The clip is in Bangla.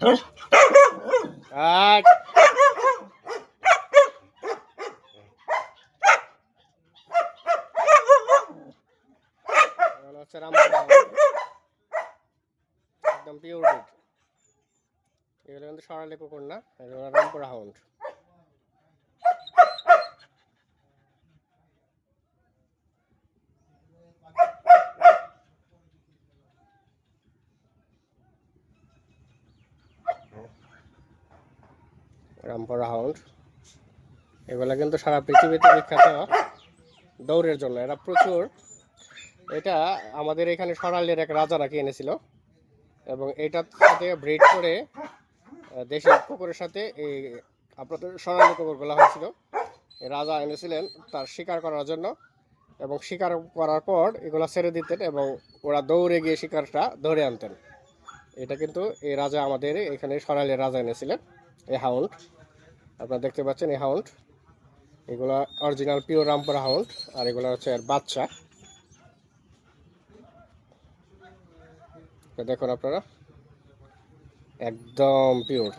আট। একদম পিওর দুধ এগুলো কিন্তু সরালে কুকুর না এগুলো রামপুরা হাউন্ড রামপুরা হাউন্ড এগুলো কিন্তু সারা পৃথিবীতে বিখ্যাত দৌড়ের জন্য। এরা প্রচুর। এটা আমাদের এখানে সরালের এক রাজা রাখি এনেছিল। এবং এটার সাথে ব্রিড করে দেশের কুকুরের সাথে এই আপনাদের সোনালী কুকুরগুলো হয়েছিল। রাজা এনেছিলেন তার শিকার করার জন্য। এবং শিকার করার পর এগুলো ছেড়ে দিতেন এবং ওরা দৌড়ে গিয়ে শিকারটা ধরে আনতেন। এটা কিন্তু এই রাজা আমাদের এখানে সরালের রাজা এনেছিলেন। এই হাউন্ড আপনারা দেখতে পাচ্ছেন এই হাউন্ড এগুলো অরিজিনাল পিওর রামপুরা হাউন্ড আর এগুলো হচ্ছে এর বাচ্চা। দেখুন আপনারা। একদম পিওর